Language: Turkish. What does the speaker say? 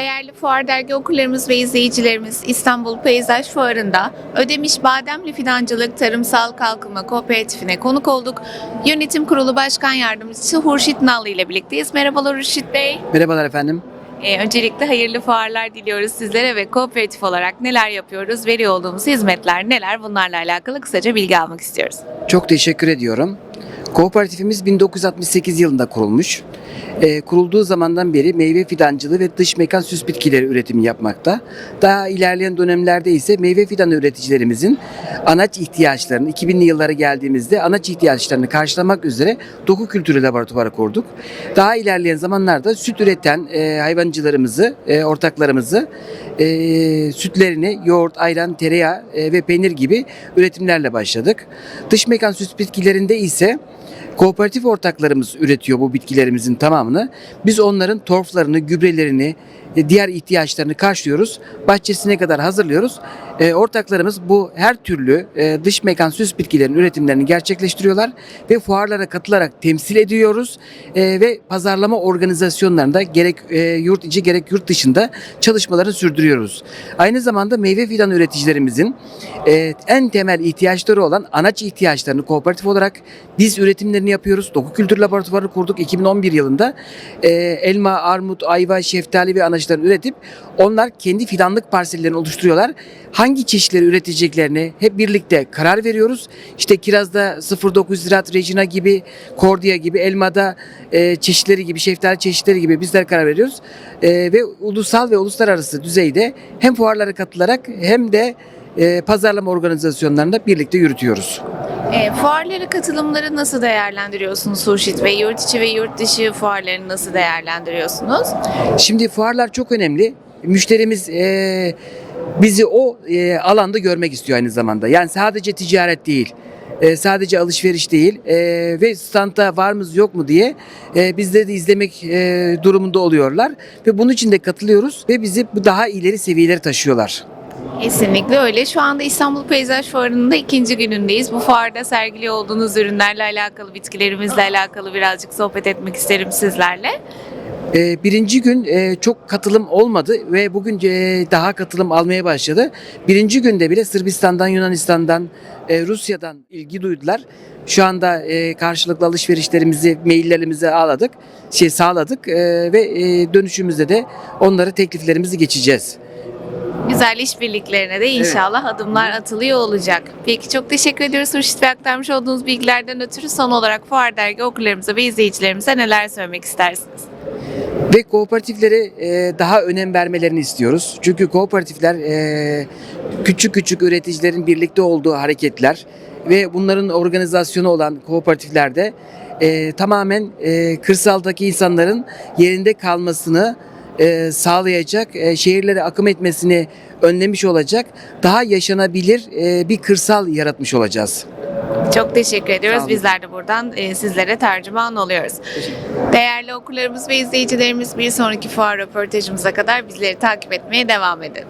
Değerli Fuar Dergi okurlarımız ve izleyicilerimiz İstanbul Peyzaj Fuarı'nda Ödemiş Bademli Fidancılık Tarımsal Kalkınma Kooperatifine konuk olduk. Yönetim Kurulu Başkan Yardımcısı Hurşit Nallı ile birlikteyiz. Merhabalar Hurşit Bey. Merhabalar efendim. Ee, öncelikle hayırlı fuarlar diliyoruz sizlere ve kooperatif olarak neler yapıyoruz, veriyor olduğumuz hizmetler neler bunlarla alakalı kısaca bilgi almak istiyoruz. Çok teşekkür ediyorum. Kooperatifimiz 1968 yılında kurulmuş. Ee, kurulduğu zamandan beri meyve fidancılığı ve dış mekan süs bitkileri üretimi yapmakta. Daha ilerleyen dönemlerde ise meyve fidan üreticilerimizin anaç ihtiyaçlarını 2000'li yıllara geldiğimizde anaç ihtiyaçlarını karşılamak üzere doku kültürü laboratuvarı kurduk. Daha ilerleyen zamanlarda süt üreten e, hayvancılarımızı, e, ortaklarımızı e, sütlerini yoğurt, ayran, tereyağı e, ve peynir gibi üretimlerle başladık. Dış mekan süs bitkilerinde ise Kooperatif ortaklarımız üretiyor bu bitkilerimizin tamamını. Biz onların torflarını, gübrelerini, diğer ihtiyaçlarını karşılıyoruz. Bahçesine kadar hazırlıyoruz. E, ortaklarımız bu her türlü e, dış mekan süs bitkilerin üretimlerini gerçekleştiriyorlar ve fuarlara katılarak temsil ediyoruz E, ve pazarlama organizasyonlarında gerek e, yurt içi gerek yurt dışında çalışmaları sürdürüyoruz. Aynı zamanda meyve fidan üreticilerimizin e, en temel ihtiyaçları olan anaç ihtiyaçlarını kooperatif olarak biz üretimlerini yapıyoruz. Doku Kültür Laboratuvarı kurduk 2011 yılında. E, elma, armut, ayva, şeftali ve anaçları üretip onlar kendi fidanlık parsellerini oluşturuyorlar. Hangi çeşitleri üreteceklerini hep birlikte karar veriyoruz. İşte kirazda 09 Ziraat Regina gibi, Kordia gibi, elmada e, çeşitleri gibi, şeftali çeşitleri gibi bizler karar veriyoruz. E, ve ulusal ve uluslararası düzeyde hem fuarlara katılarak hem de e, pazarlama organizasyonlarında birlikte yürütüyoruz. E, fuarlara katılımları nasıl değerlendiriyorsunuz Hurşit Bey? Yurt içi ve yurt dışı fuarlarını nasıl değerlendiriyorsunuz? Şimdi fuarlar çok önemli. Müşterimiz e, bizi o e, alanda görmek istiyor aynı zamanda. Yani sadece ticaret değil. e, sadece alışveriş değil e, ve standa var mıyız yok mu diye e, bizleri de izlemek e, durumunda oluyorlar ve bunun için de katılıyoruz ve bizi bu daha ileri seviyelere taşıyorlar. Kesinlikle öyle. Şu anda İstanbul Peyzaj Fuarı'nın da ikinci günündeyiz. Bu fuarda sergili olduğunuz ürünlerle alakalı, bitkilerimizle alakalı birazcık sohbet etmek isterim sizlerle. Ee, birinci gün e, çok katılım olmadı ve bugün e, daha katılım almaya başladı. Birinci günde bile Sırbistan'dan, Yunanistan'dan, e, Rusya'dan ilgi duydular. Şu anda karşılıklı alışverişlerimizi, maillerimizi ağladık, şey sağladık ve dönüşümüzde de onları tekliflerimizi geçeceğiz. Güzel işbirliklerine de inşallah adımlar atılıyor olacak. Peki çok teşekkür ediyoruz Hurşit Bey aktarmış olduğunuz bilgilerden ötürü. Son olarak Fuar Dergi okurlarımıza ve izleyicilerimize neler söylemek istersiniz? Ve kooperatiflere e, daha önem vermelerini istiyoruz. Çünkü kooperatifler e, küçük küçük üreticilerin birlikte olduğu hareketler ve bunların organizasyonu olan kooperatiflerde e, tamamen e, kırsaldaki insanların yerinde kalmasını e, sağlayacak, e, şehirlere akım etmesini önlemiş olacak, daha yaşanabilir e, bir kırsal yaratmış olacağız. Çok teşekkür ediyoruz. Bizler de buradan e, sizlere tercüman oluyoruz. Değerli okurlarımız ve izleyicilerimiz bir sonraki fuar röportajımıza kadar bizleri takip etmeye devam edin.